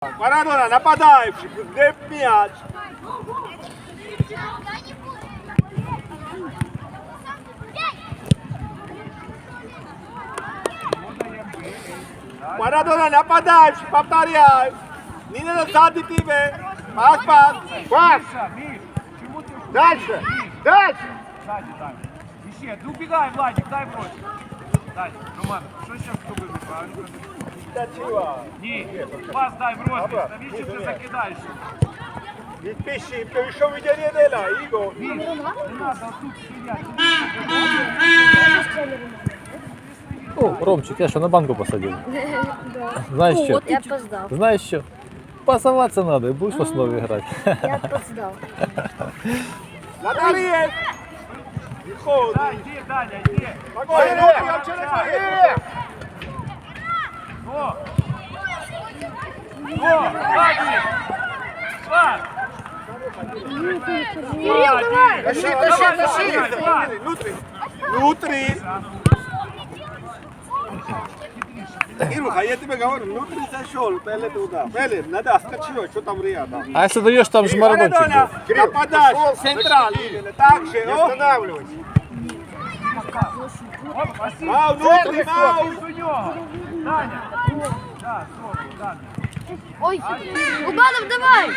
Марадона, нападающий, где мяч? Марадона, нападающий, повторяю. Не надо сзади тебе. Пас, пас. Пас. Миша, Миш, чему ты Дальше. Дальше. Сзади, дай. Еще, ну убегай, Владик, дай брось. Дай, Роман, что сейчас с тобой вышло? А ну-ка, Да чего? Ні, пас дай в розміс, навіщо ти закидаєш? Il pesce, il pesce vedere di là, Igor. Міш, не треба тут стояти. О, Ромчик, я що на банку посадив. Знаєш що? Я опоздал. Знаєш що? Пасуватися треба і будеш в основі грати. Я опоздал. Наталья. Виходи. Дай, йди, Даня, йди. Погоди, ну, я вчора Кирилл, давай! Тащи, тащи, тащи. давай. Внутри. Внутри. Ируха, я тебе говорю, внутри зашел, пеле туда. Пеле, надо отскочить, что там рядом. А якщо даєш, там ж марадончик був. нападаешь, централ. Так же, Не о. останавливайся. Оп, Василь, А, внутри, мау. у нього. Даня. Да. Ой, Убанов, давай!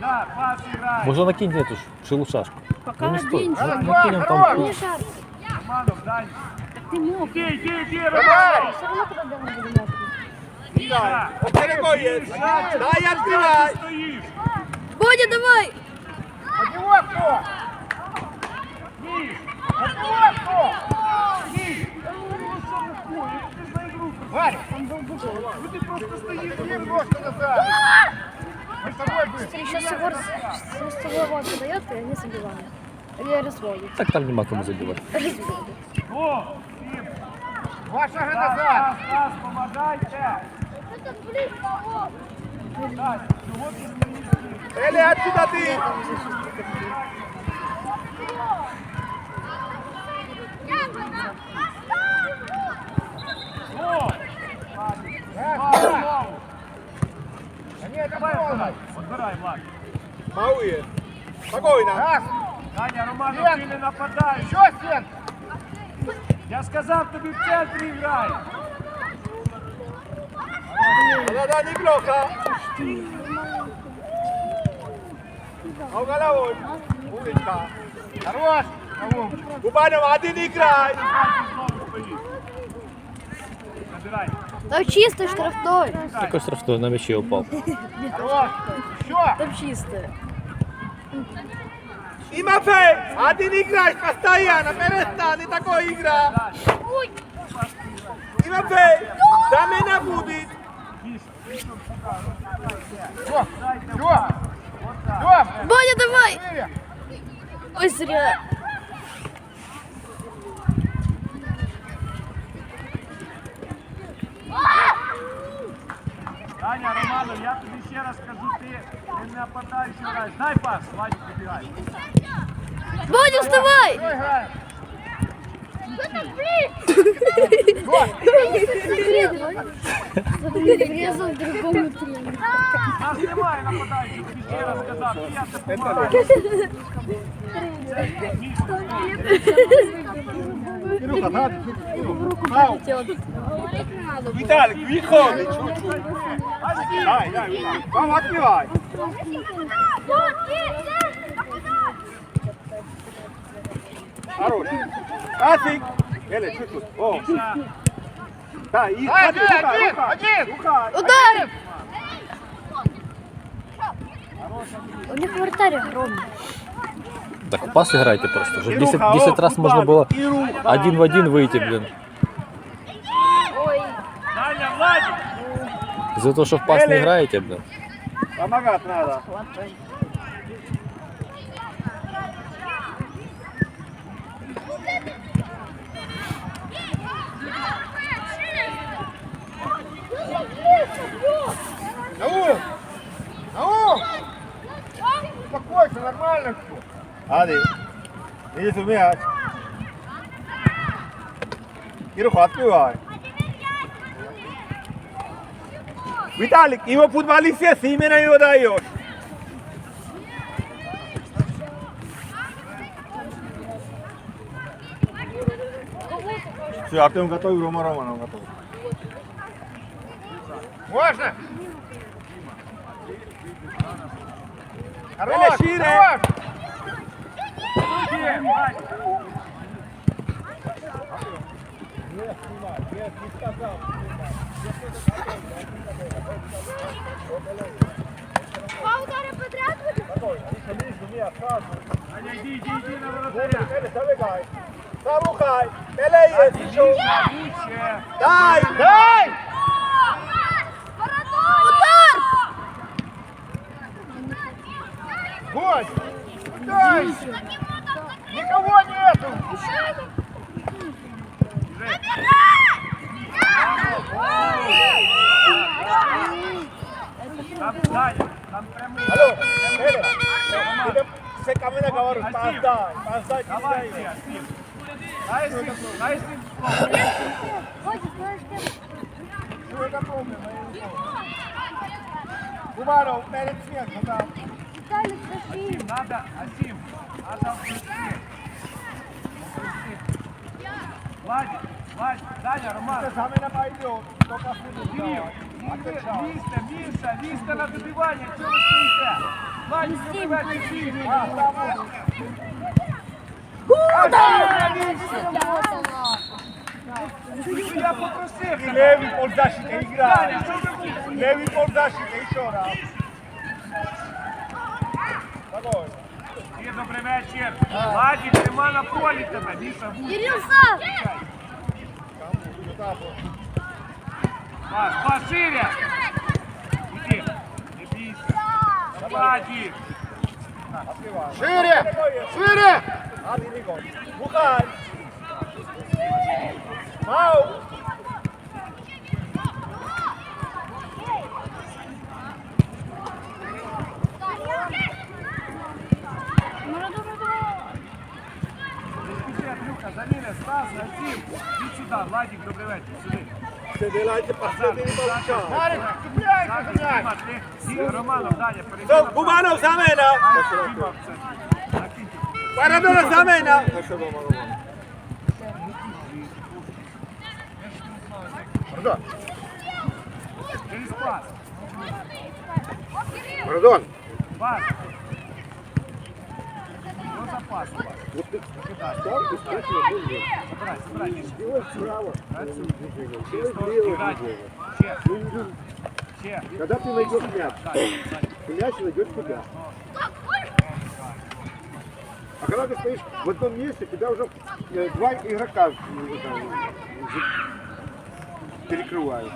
Да. Може накинь эту шелушашку. Пока Ну не стой. Накинем там. Не шар. Романов, Дань. Ты мог. Иди, иди, иди, Все Романов. равно когда мы будем Далеко есть. Дай, открывай. стоишь. Бодя, давай! Него кто? Миш, От него кто? Миш. Ну что такое? Ты за игру. Варя, Ну ты просто стоишь. иди просто назад. Мы с тобой были. Сейчас Егор с с тобой вот дает, и они забивают. Или разводят. Так там нема кому забивати. Разводят. О, Тим. Два шага Пас, назад. пас, пас, помогайте. Дань, чего ты стоишь? Пеле, отсюда ты. О! Раз, раз. Они это Давай, полный. Подбирай, Влад. Мауе. Спокойно. Раз. Даня, Романов, Нет. ти не нападаєш. Еще стен. Я сказав тобі в центрі грай. Да, да, неплохо. А головой. Умничка. Хорош. Кого? Губанов, один играй. Там чистый штрафной. Такой штрафной на мяче упав. Хорош. Еще. Там чистый. Тимофей, один играешь постоянно, перестань, такой игра. Тимофей, замена будет. Все. Все. Все. Бодя, давай! Ой, зря. Даня, Романов, я тобі ще раз кажу, ти не нападаючий граєш. Дай пас, Владик, підбігай. Бодя, вставай! Все играем. Врезал другому тренеру. Нас немає нападаючих, тобі ще раз сказав. Ти я це допомагаю. Ируха, надо. Мау. Виталик, выходи чуть-чуть. Дай, дай, Виталик. Вам отбивай. Хорош. Катик. Еле, чуть-чуть. О. Да, и один, один, один, рукой. один. Рукой. Удар! У них вратарь огромный. Так в пас играйте просто. Уже 10, 10 раз можно было один в один выйти, блин. Из-за того, что в пас не играете, блин. Помогать надо. এই যে তুমি আজ কিরো খাতে ভাই Vitalik, има футболисти с имена и отдаеш. Все, Артем готов, Рома Романов готов. Можно? Хорош, хорош! Є, Владик. Два удара подряд будет? Аня, йди, йди, йди на воротаря. Замухай, Эля есть еще. Лучше. Дай, Дай! Удар! Гость! Дай! Никого нету! Там, Даня, там прямий. Алло, Эля, Эля, se camina говорю, пас дай, пас дай, Давай, передай. Ся, Сим. Дай Сим, дай Сим. Ходит, знаешь, как... Что это помню? Гумаров, перед смертью, да. Виталик, пошли. Надо, Асим, надо быстрее. Владик, Владик, Даня, Роман. Замена пойдет, только Кирилл, Миша, Миша, Миша на добивание, что вы стоите? Владик, добивайте Кирилл. А, там вот. Я попросив И тебе. левый ползащита Даня, играет. що ви робите? Левый ползащита еще раз. Давай Є добрий вечір. Владик, нема на полі тебе. Міша, вуз. Кирилл, сам! Пас, пас шире. Іди, не бійся. Владик. Шире! Шире! Бухай. Мау. Максим, йди сюди, Владик, добрий вечір, сюди. Сиділяйте, посередині балча. Марик, купляйте, блядь! Романов, Даня, перейди. Губанов за мене! Парадона за мене! Через пас. Пардон. Пас. Що за пас? Кидай. Забирай, забирай, Міша. Працюй. Через сторону грати. Ще. Ще. Когда ты найдешь мяч, Далі, далі. то мяч найдет тебя. А когда ты стоишь в одном месте, тебя уже э, два игрока э, там, за- перекрывают.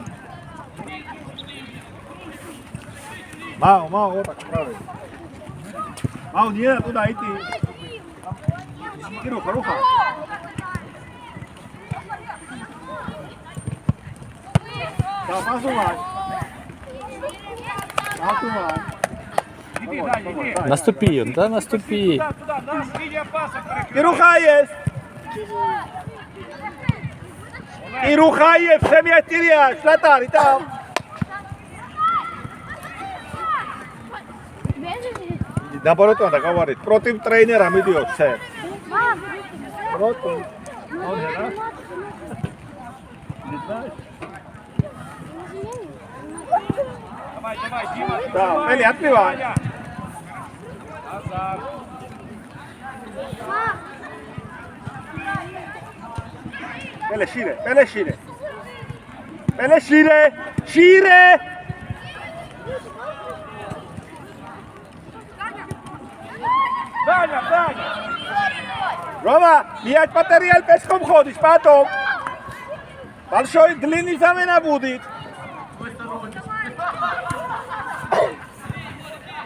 Мау, Мау, вот так, правильно. Мау, не надо туда идти. Кируха, руха. Да, позувай. Позувай. Іди, Даня, іди. Наступи, да наступи. Туди, туди, нас лінія паса перекриває. Кируха есть. Кируха есть, все мяч теряешь, Шатар, там. Бежишь? Наоборот надо говорить, против тренера идет, все. Мам! Против. Давай, давай, Дима. ты Да, давай. Эли, отбивай. Даня. Назад. Pele Shire, Pele Shire. Pele Shire, Shire. Даня, Даня. Рома, мяч потерял, пешком ходишь, потом. Большой, длинный замена будет.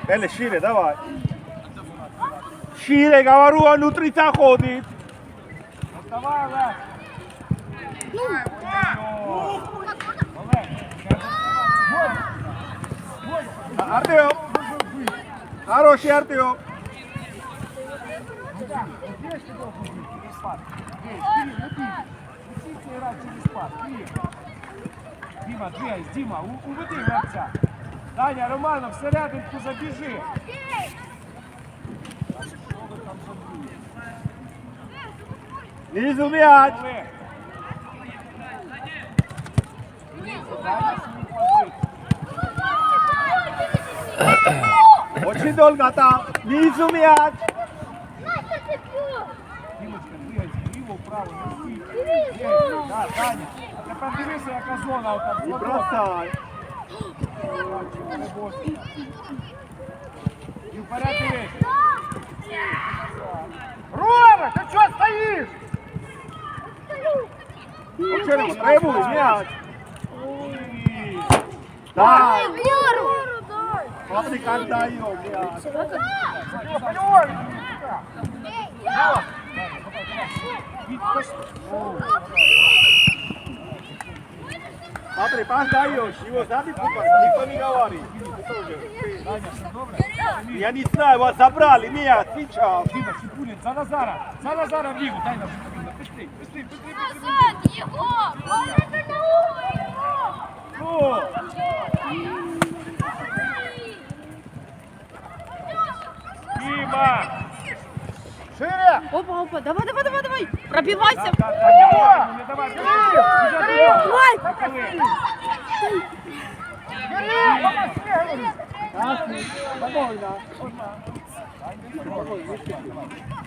Пеле Шире, давай. Шире, говорю, он внутри заходит. Доставай, Олег. Артем. Хороший Артем. Діма, двигайся, Діма, у- уведи гравця. Таня, Романов, всерединку забіжи. Низу м'яч. Олег. Таня, свій позицію. Очень долго там. Низу м'яч. вліво, вправо, не стій. Є, да, Таня. А тепер дивися, яка зона отам. И Смотри. бросай. І вперед дивись. Рома, ты что стоишь? Очеремо, требуй м'яч. Так. Патрик, отдай его м'яч. Пойдем. Патрик, отдай его. Его сзади купать. Никто не говорит. Таня, все добре? Я не знаю, вас забрали м'яч сейчас. Діма, Шипулін, за Назара. За Назара в лігу. Таня, Шипулін, пусти, пусти, пусти, пусти. Ну, Діма! Шире. Опа, опа, давай, давай, давай, давай. Пробивайся. Так, так, так, не давай, не давай. Біжи, біжи. Давай. Ніколи. Бери, помоги. Красный. Спокойно.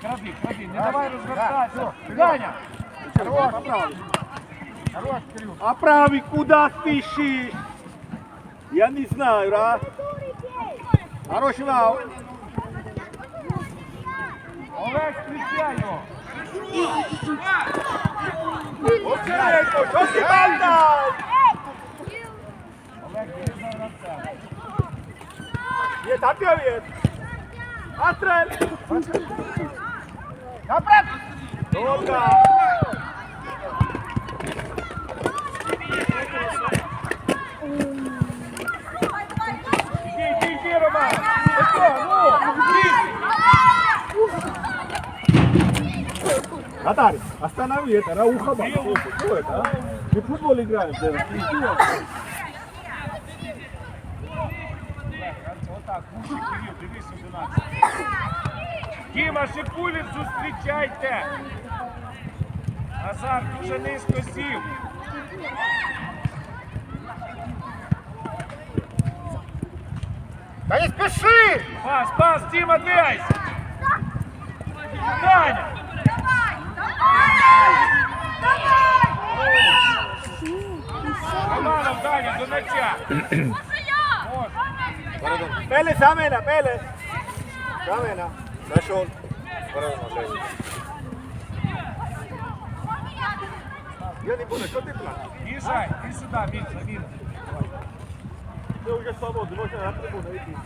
Кради, кради, не давай розвертатися. Таня! Хорош. Хорош, Кирилл. Оправи, куда спешишь? Я не знаю, да? Хороший вау. Олег, зустрічай його. Очеренко, що ти бандай? Олег, біжи за гравця. Є, ответ. Отстрел. Направь. Долго. Іди, іди, іди, Роман. Ось, ну, ближче. Катарь, останови это, Рауха Бак. Что это, а? Мы в футбол играем. да? Отак, мужик, Кирил, дивись 11. Діма Шипулін, зустрічайте. Назар дуже низько сів. Да не спеши. Пас, пас, Діма, двигайся. Таня. Романов, Таня, до м'яча. Може. Пеле, Самена, Пеле. Самена. Нашел. Я не буду, что ты плачешь? Їжджай, ти сюди, Мінца, Мінца. Ты уже свободный, можно на трибуну идти.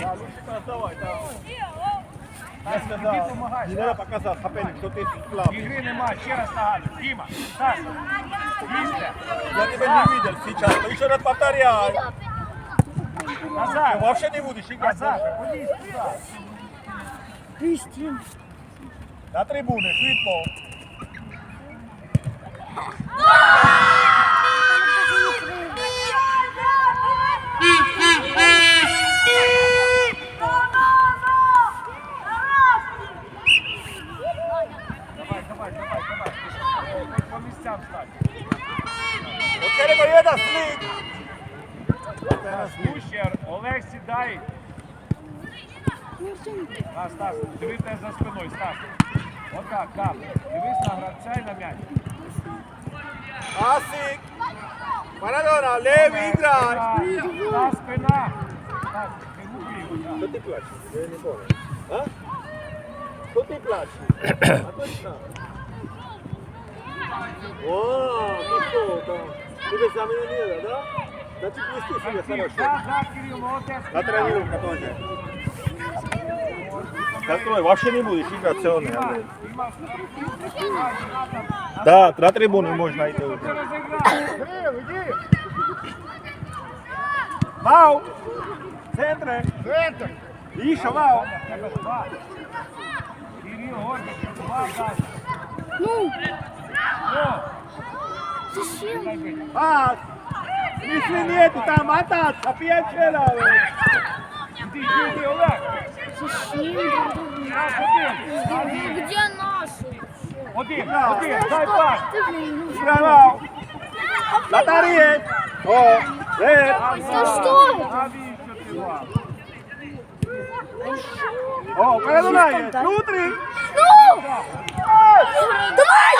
Да, лучше танцевать, да. Я Іди сказал, помагай. не надо показать Хапеник, что ты слабый. Ігри нема, ще раз нагадую. Діма, Саша, їжте. Я тебя не видел сейчас, но еще раз повторяй. Ты Назар, вообще не будешь играть. Назар, ходіть сюди. Кристин. На трибуне, швидко. Очеремо jedan slik. Слушай, Олег сідай. А, Стас, дивися за спиною, Стас. Отак, так. Дивись на гравця і на м'яч. Asik. Maradona, Levi, играй. Стас, спина. Стас, не губи його, Что так. ты плачешь? Я не понял. А? Что ты плачешь? А точно? О, ты что там? Тебе самое не да? Значит, вести себя Кирил, хорошо. да, да, Кирилл, молодець. На тренировка тоже. Какой? Вообще не будешь играть все Діма, Діма, Да, на трибуну можно идти. Ти розіграв. Кирилл, иди. Мау! Центре! Центр. Иша, Мау! Тебе два. Кирил, Гордик, два далі. Ну, О, Зачем? Пас! Если нету, там мотаться, пьячера. Іди, іди, іди, Олег. Зачем? Раз, один. Где наши? Один, Да. один, дай пас. Ты, блин, ну Справа. Латаріє. О, де? Да что? Навіщо ти вам? О, передунає. Внутрі. Ну! Давай!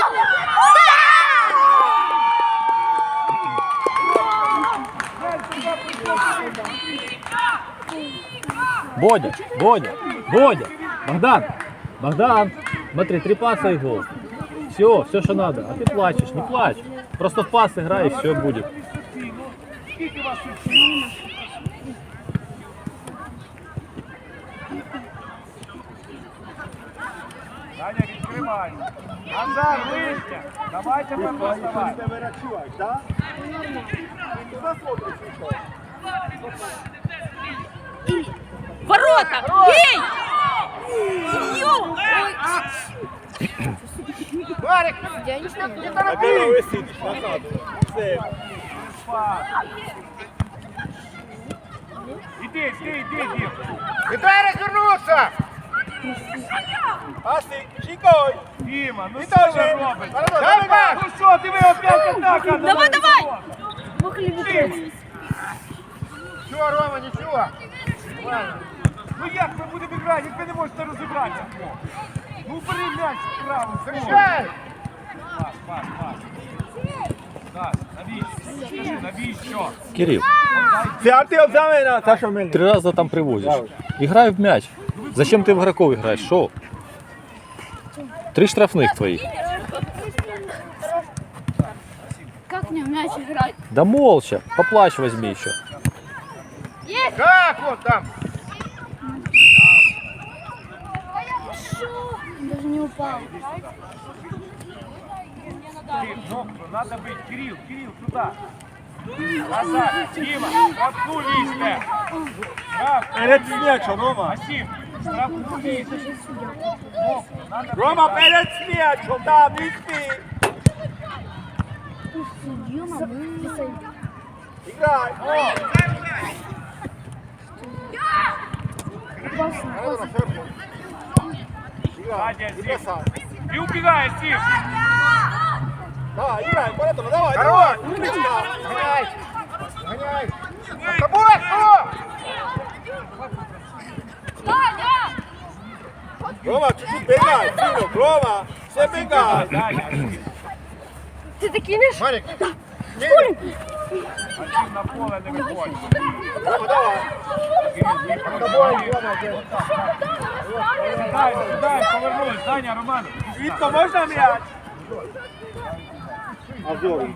Бодя, Бодя, Бодя, Богдан, Богдан, смотри, три паса и гол. Все, все, что надо. А ты плачешь, не плачь. Просто в пас играй, и все будет. Скільки вас тут всіх? Даня, відкривай. Назар, вище. Давайте ми Ти доставай. тебе рачуєш, так? Ти туди смотриш, що? Ворота! Бей! Ё! Марик, Я не знаю, где На біло висидиш, назад. Все. Пас. Іди, іди, іди, іди. Вітай розвернувся! Асик, чікой. Діма, ну Ти що теж. ви робите? Дай пас. Ну що, ти ви опять атака? Давай, давай! Могли бы пройти. Нічого, Рома, нічого. Ну як ми будемо грати, як ви не можете розібратися? Ну бери м'яч вправо, Встречай! Пас, пас, пас. Так, навіщо? Скажи, навіщо? Кирилл, ти три раза там привозишь. Играй в мяч. Зачем ты в игроков играешь? Шо? Три штрафных твоих. Как мне в мяч играть? Да молча. Поплачь возьми еще. Как он там? Даже не упал. Кирилл, ногу, надо бить. Кирилл, Кирилл, туда. Назад, Дима, штрафну лізьте. Штраф, Перед смячом, Рома. Асім, штрафну лізьте. Ногу, надо Рома, бить. перед смячом, там, відпи. Дюма, Іграй. О, Опасно, опасно. Надя, І Асім. бросай. І убігає, Асім. Давай, играй, поэтому, давай, Хорош! давай, умничка. Гоняй! Гоняй! За тобой кто? Рома, чуть-чуть бегай, сынок, Рома, все бегай. Даня, Асім. Ты таки не Марик! На поле не виходить. Дай, дай, повернулись. Даня, Роман. Витко, можно мяч? Обзор,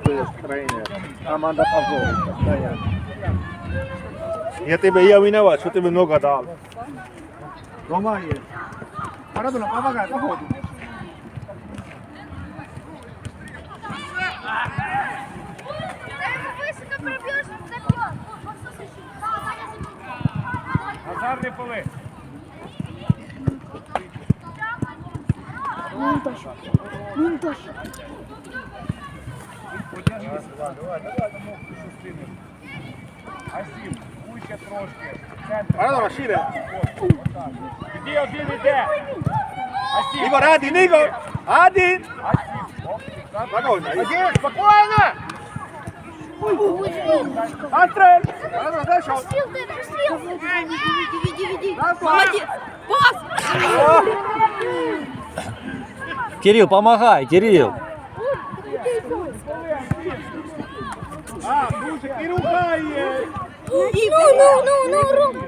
тренер. Команда Павлович. Я тебе, я виноват, ты мне много дал. Рома есть. Марадона, помогай, походу. Назар не поли. Ну, не точно. Ну, не точно. Асім, вище трошки. Центр. Марадона, шире. Іди один іде. Асім. Игорь, один, Игорь. Один. Асім. Оп, так. Спокойно. Один, спокойно! Отстрел. Пустил ты, пустил. Веди, веди, веди. Молодец! Пас! Кирилл, помогай, Кирилл. А, слушай, и рука есть. Ну, ну, ну, ну, йому.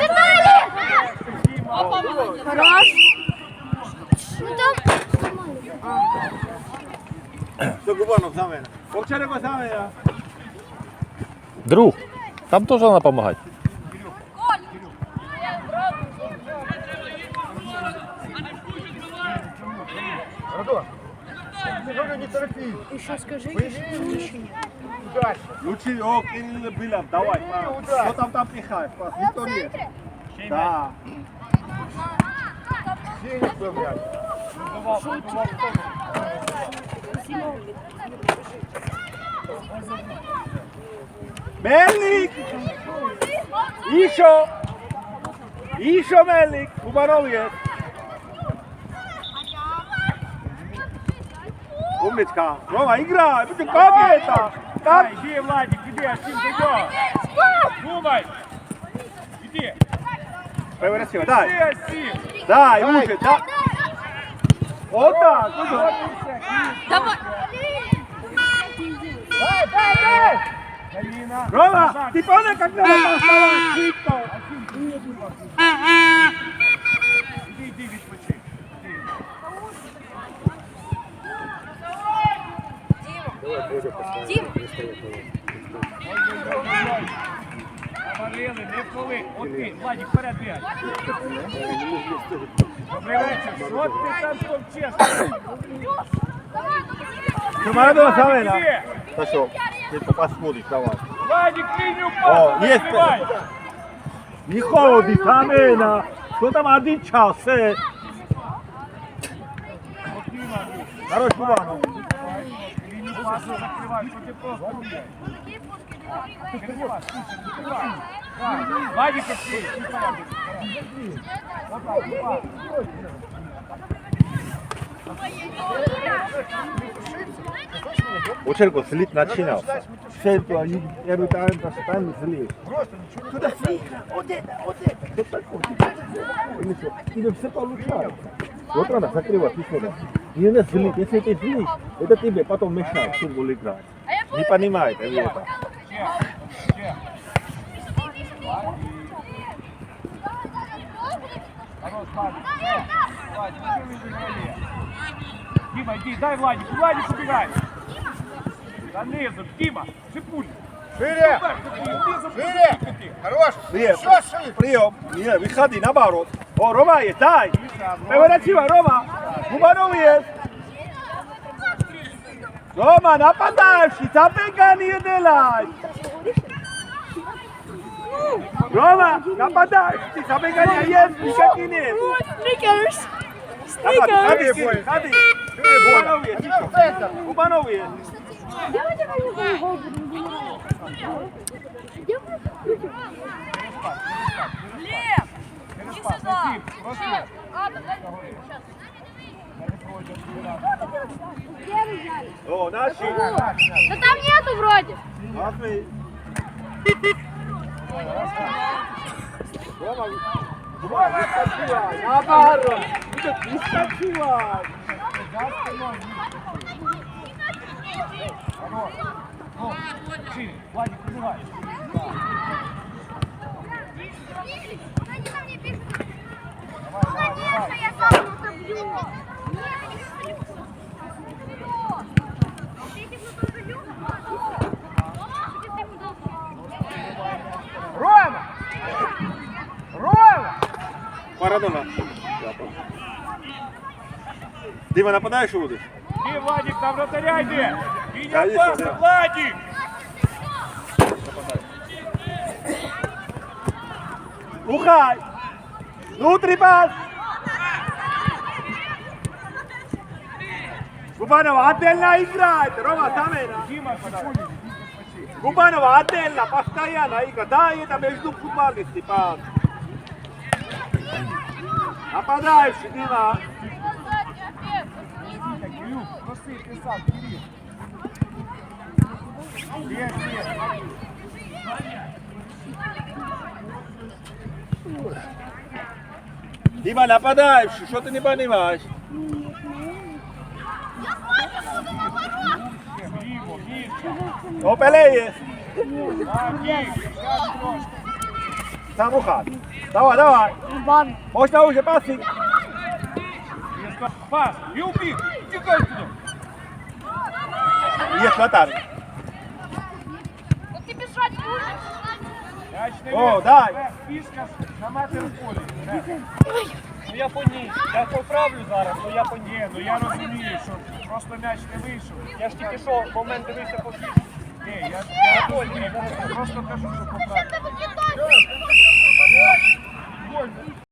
Виталий! Хорош. Ну там... До Губанов за мене. Овчаренко за мене. Друг, там тоже надо помогать. Не торопись. Еще скажи, еще нет. Дальше. Лучше, о, Кирилл Билов, давай. Что там там пихаешь? Пас, никто нет. Да. Синий был мяч. Подавав, подавав в сторону. Мельник! Ішо! Ішо Мельник! Кубанов є. Умничка. Рома, играй! Будь как это? Как? Дай, Иди, Владик, иди, а Артем, дойдем. Думай. Иди. Переворачивай, дай. Иди, Артем. Дай, уже, да. Вот так, ну да. Давай. Дай, дай, дай! Галина. Рома, ты понял, как надо поставить швидко? Иди, иди, відпочинь. Іди. Дим. Говорили, не коли. От ти, Владик, вперед бігай. Добрий вечір. Що ти там товчеш? Что, Марадона, Савена? Іди. Хорошо, ты посмотришь, давай. Владик, лінію О, пасу є. закривай. Не ходи, Самена. Что там один час, э? Хорош, Кубанов. Лінію пасу закривай. Що ти просто бігаєш? Учерко слить начинал. Там, там, там слить. Просто ничего Туда слить, вот это, вот это. Что? Или все получается. Вот закрывать, ты что Не надо слить, если ты слить, это тебе потом мешает футбол играть. Не понимаете вы это? Ще, ще. Хорош, Владик. Владик, що він виграє? Діма, йди, дай Владику, Владик убігай. За низом, Діма, шипуль. Шире! Низом, Шире! Хорош! Прием, Что шире? прием. Не, выходи, наоборот. О, Рома есть, дай. Поворачивай, Рома. Губанов есть. Рома, нападающий, забегай, не делай. Рома, нападающий, забегай, не есть, никаких нет. Сникерс. Давай, Ходи, Сникерс. ходи. Губанов есть, еще. Центр! Губанов есть. Давайте я гол буду. Лев. Иди сюда. Дім, просто. О, наши. Да там нету вроде. Смотри. Рома, Рома, не скачивай. Наоборот. Не скачивай. Ну, шире, Владик, убігай. Рома! Рома! Марадона. Дима, нападаешь будешь? Іди, Владик, там вратаря йде. Іди, Да, є, паса, є. Владик. Ухай! Внутри пас! Губанов, отдельно играет! Рома, Самена! Діма, шипуль, іди, відпочинь. Губанов, отдельно, постоянно игра. Да, это между футболисты, пас. Нападающий, Дима. Так, Кирюх, проси, ти сам, Кирюх. Є, є. Дима, нападающий, что ты не понимаешь? Вліво, більше. О, Пеле есть. Так, Київ, сядь трошки. Сам ухай. Давай, давай. Бан. Можно уже пасы. Пас, і убіг. Тікай туди. Есть вратарь. Ну ты бежать будешь. О, дай. Фішка на метр в полі. Ну я по ній. Я поправлю зараз, ну я по ній. Ну я розумію, що просто м'яч не вийшов. Я ж тільки що момент дивився по фішці. Ні, я, я розумію. Просто кажу, що поправити.